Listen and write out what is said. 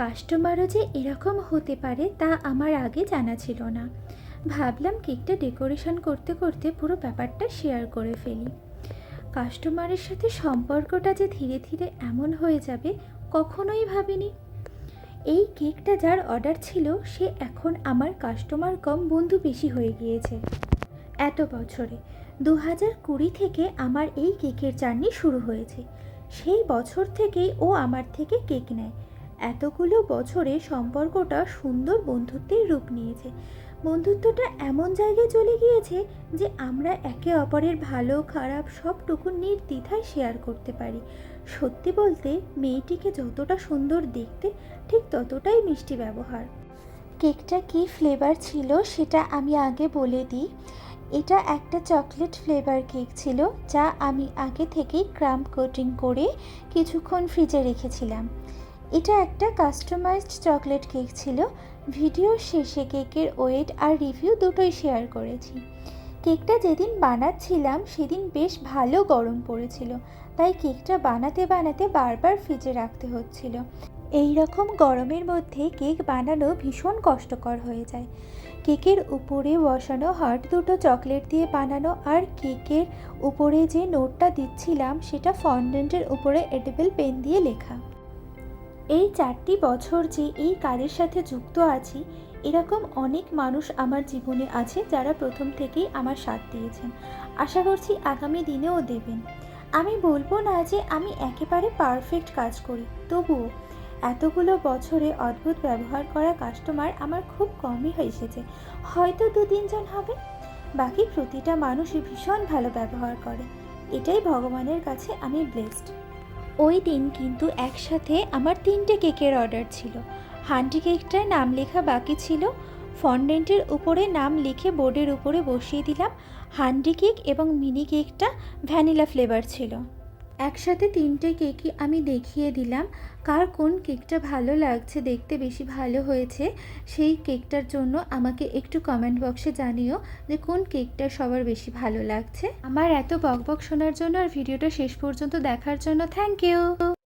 কাস্টমারও যে এরকম হতে পারে তা আমার আগে জানা ছিল না। ভাবলাম কেকটা ডেকোরেশন করতে করতে পুরো ব্যাপারটা শেয়ার করে ফেলি। কাস্টমারের সাথে সম্পর্কটা যে ধীরে ধীরে এমন হয়ে যাবে, কখনোই ভাবিনি। এই কেকটা যার অর্ডার ছিল, সে এখন আমার কাস্টমার কম বন্ধু বেশি হয়ে গিয়েছে। এত বছরে দু হাজার কুড়ি থেকে আমার এই কেকের জার্নি শুরু হয়েছে। সেই বছর থেকেই ও আমার থেকে কেক নেয়। এতগুলো বছরে সম্পর্কটা সুন্দর বন্ধুত্বের রূপ নিয়েছে। বন্ধুত্বটা এমন জায়গায় চলে গিয়েছে যে আমরা একে অপরের ভালো, খারাপ সবটুকু নির্দ্বিধায় শেয়ার করতে পারি। সত্যি বলতে, মেয়েটিকে যতটা সুন্দর দেখতে, ঠিক ততটাই মিষ্টি ব্যবহার। কেকটা কী ফ্লেভার ছিল সেটা আমি আগে বলে দিই। এটা একটা চকলেট ফ্লেভার কেক ছিল, যা আমি আগে থেকেই ক্রাম্প কোটিং করে কিছুক্ষণ ফ্রিজে রেখেছিলাম। এটা একটা কাস্টমাইজড চকলেট কেক ছিল। ভিডিও শেষে কেকের ওয়েট আর রিভিউ দুটোই শেয়ার করেছি। কেকটা যেদিন বানাচ্ছিলাম, সেদিন বেশ ভালো গরম পড়েছিল। তাই কেকটা বানাতে বানাতে বারবার ফ্রিজে রাখতে হচ্ছিল। এই রকম গরমের মধ্যে কেক বানানো ভীষণ কষ্টকর হয়ে যায়। কেকের উপরে বসানো হার্ট দুটো চকলেট দিয়ে বানানো আর কেকের উপরে যে নোটটা দিচ্ছিলাম, সেটা ফন্ডেন্টের উপরে এডেবল পেন দিয়ে লেখা। এই চারটি বছর যে এই কাজের সাথে যুক্ত আছি, এরকম অনেক মানুষ আমার জীবনে আছে যারা প্রথম থেকেই আমার সাথ দিয়েছেন। আশা করছি আগামী দিনেও দেবেন। আমি বলব না যে আমি একেবারে পারফেক্ট কাজ করি, তবুও এতগুলো বছরে অদ্ভুত ব্যবহার করা কাস্টমার আমার খুব কমই এসেছে। হয়তো দু তিনজন হবে। বাকি প্রতিটা মানুষই ভীষণ ভালো ব্যবহার করে। এটাই ভগবানের কাছে আমি ব্লেসড ওই দিন কিন্তু একসাথে আমার তিনটে কেকের অর্ডার ছিল। হান্ডি কেকটায় নাম লেখা বাকি ছিল। ফন্ডেন্টের উপরে নাম লিখে বোর্ডের উপরে বসিয়ে দিলাম। হান্ডি কেক এবং মিনি কেকটা ভ্যানিলা ফ্লেভার ছিল। একসাথে তিনটে কেকই আমি দেখিয়ে দিলাম, কার কোন কেকটা ভালো লাগছে দেখতে বেশি ভালো হয়েছে, সেই কেকটার জন্য আমাকে একটু কমেন্ট বক্সে জানিও যে কোন কেকটা সবার বেশি ভালো লাগছে। আমার এত বকবক শোনার জন্য আর ভিডিওটা শেষ পর্যন্ত দেখার জন্য থ্যাংক ইউ